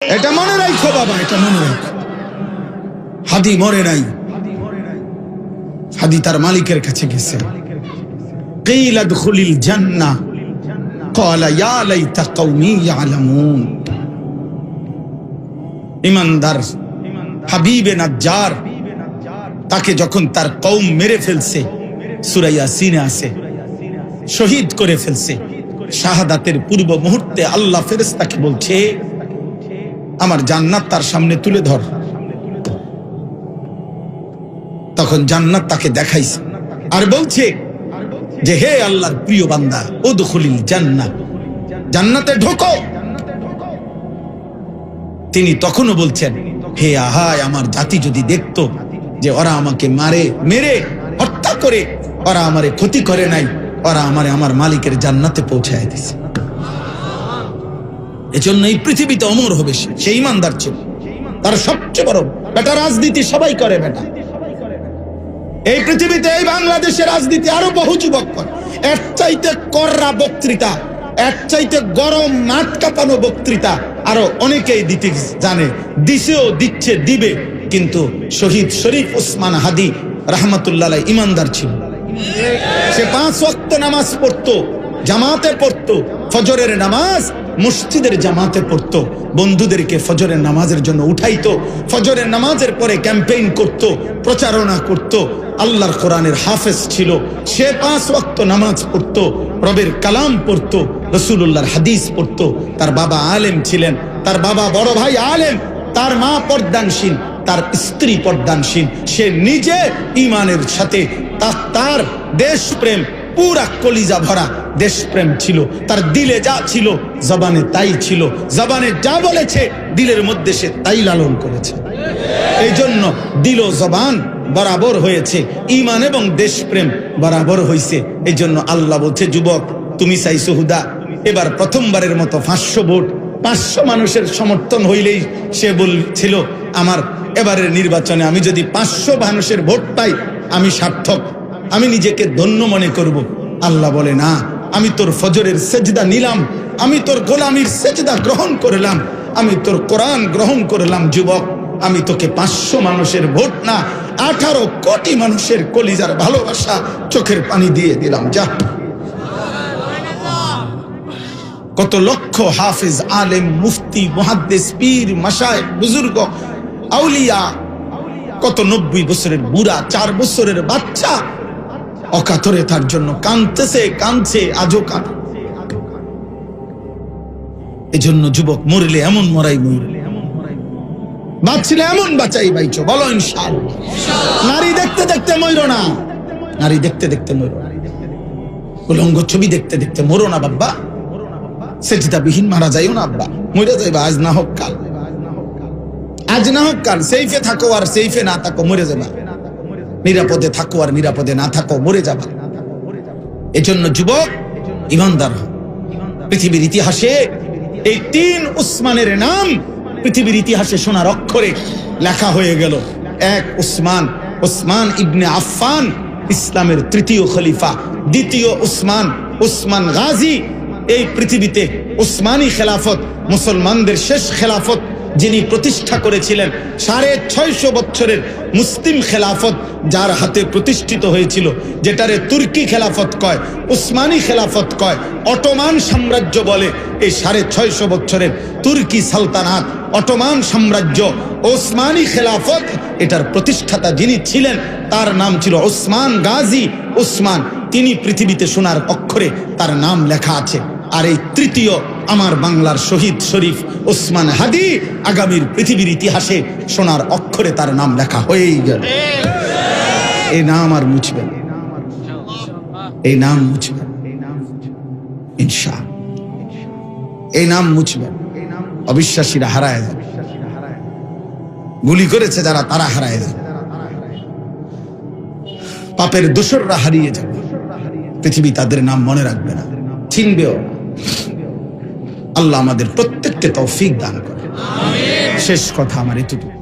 এটা মনে রাখো বাবা এটা মনে রাখো হাদি মরে নাই হাদি তার মালিকের কাছে গেছে قيل ادخل الجنة قال يا ليت قومي يعلمون ইমানদার হাবিবে নাজ্জার তাকে যখন তার কৌম মেরে ফেলছে সুরাইয়া সিনে আছে শহীদ করে ফেলছে শাহাদাতের পূর্ব মুহূর্তে আল্লাহ ফেরেস্তাকে বলছে আমার জান্নাত তার সামনে তুলে ধর। তখন জান্নাত তাকে দেখাইছে। আর বলছে যে, হে আল্লাহর প্রিয় বান্দা ও দখলিল জান্নাত জান্নাতে ঢোকো। তিনি তখনও বলছেন, হে আহায়, আমার জাতি যদি দেখতো যে ওরা আমাকে মারে, মেরে, হত্যা করে, ওরা আমারে ক্ষতি করে নাই, ওরা আমারে আমার মালিকের জান্নাতে পৌঁছায় দিছে। এজন্য এই পৃথিবীতে অমর হবে সে সে ইমানদার ছিল। তার সবচেয়ে বড়, বেটা রাজনীতি সবাই করে, বেটা। এই পৃথিবীতে, এই বাংলাদেশের রাজনীতি আরও বহু যুবক করে। এর চাইতে কররা বক্তৃতা, এর চাইতে গরম মাঠ কাঁপানো বক্তৃতা আরও অনেকেই দিতে জানে। দিছেও, দিচ্ছে, দিবে। কিন্তু শহীদ শরীফ ওসমান হাদি রহমতুল্লাহ ইমানদার ছিল। সে পাঁচ ওয়াক্ত নামাজ পড়তো, জামাতে পড়তো, ফজরের নামাজ মসজিদের জামাতে পড়তো, বন্ধুদেরকে ফজরের নামাজের জন্য উঠাইতো, ফজরের নামাজের পরে ক্যাম্পেইন করত, প্রচারণা করত, আল্লাহর কোরআনের হাফেজ ছিল, সে পাঁচ ওয়াক্ত নামাজ পড়তো, রবের কালাম পড়তো রসুল্লাহর হাদিস পড়তো, তার বাবা আলেম ছিলেন, তার বাবা বড় ভাই আলেম, তার মা পর্দানসীন তার স্ত্রী পর্দানসীন সে নিজে ইমানের সাথে তার দেশপ্রেম পুরা কলিজা ভরা দেশপ্রেম ছিল, তার দিলে যা ছিল, জবানে তাই ছিল। জবানে যা বলেছে, দিলের মধ্যে সে তাই লালন করেছে। এই জন্য দিল জবান বরাবর হয়েছে ইমান এবং দেশপ্রেম বরাবর হয়েছে এই জন্য আল্লাহ বলছে, যুবক, তুমি চাইছো হুদা। এবার প্রথমবারের মতো পাঁচশো ভোট, পাঁচশো মানুষের সমর্থন হইলেই সে বলছিল, আমার এবারের নির্বাচনে আমি যদি পাঁচশো মানুষের ভোট পাই, আমি সার্থক। আমি নিজেকে ধন্য মনে করব। আল্লাহ বলে, না আমি তোর ফজরের সেজদা নিলাম, আমি তোর গোলামির সেজদা গ্রহণ করলাম, আমি তোর কোরআন গ্রহণ করলাম, যুবক। আমি তোকে পাঁচশো মানুষের ভোট না, আঠারো কোটি মানুষের কলিজার ভালোবাসা চোখের পানি দিয়ে দিলাম, যা। কত লক্ষ হাফিজ, আলেম, মুফতি, মুহাদ্দিস, পীর মাসায় বুজুর্গ, আউলিয়া, কত নব্বই বছরের বুড়া, চার বছরের বাচ্চা অকাতরে তার জন্য কাঁদতেছে, কাঁদছে, আজও কাঁদ। এজন্য যুবক, মরলে এমন মরাই মরলে বাঁচলে এমন বাঁচাই বলো ইনশাল। নারী দেখতে দেখতে মরো না। নারী দেখতে দেখতে না উলঙ্গ ছবি দেখতে দেখতে মরো না বাব্বা। সেটা বিহীন মারা যাইও না আব্বা। মরে যাইবা, আজ না হোক কাল। আজ না হোক কাল। সেইফে থাকো আর সেইফে না থাকো, মরে যাবা নিরাপদে থাকো আর নিরাপদে না থাকো, মরে যাবা। এজন্য যুবক, ইমানদার পৃথিবীর ইতিহাসে এই তিন উসমানের নাম পৃথিবীর ইতিহাসে সোনার অক্ষরে লেখা হয়ে গেল। এক উসমান উসমান ইবনে আফফান, ইসলামের তৃতীয় খলিফা, দ্বিতীয় উসমান উসমান গাজী। এই পৃথিবীতে উসমানী খেলাফত, মুসলমানদের শেষ খেলাফত যিনি প্রতিষ্ঠা করেছিলেন সাড়ে ছয়শো বছরের মুসলিম খেলাফত, যার হাতে প্রতিষ্ঠিত হয়েছিল, যেটারে তুর্কি খেলাফত কয়, উসমানী খেলাফত কয়, অটোমান সাম্রাজ্য বলে এই সাড়ে ছয়শো বছরের তুর্কি সালতানাত, অটোমান সাম্রাজ্য, ওসমানী খেলাফত, এটার প্রতিষ্ঠাতা যিনি ছিলেন, তার নাম ছিল ওসমান গাজী ওসমান তিনি পৃথিবীতে সোনার অক্ষরে তার নাম লেখা আছে। আর এই তৃতীয় আমার বাংলার শহীদ শরীফ ওসমান হাদি আগামীর পৃথিবীর ইতিহাসে সোনার অক্ষরে তার নাম লেখা হয়েই গেল। এই নাম আর মুছবেন এই নাম মুছবেন ইনশা। এই নাম মুছবেন অবিশ্বাসীরা হারায় যাবে। গুলি করেছে যারা, তারা হারায় যাবে। পাপের দোসররা হারিয়ে যাবে। পৃথিবী তাদের নাম মনে রাখবে না। চিনবেও না। আল্লাহ আমাদের প্রত্যেককে তৌফিক দান করে। শেষ কথা আমার এটুকু।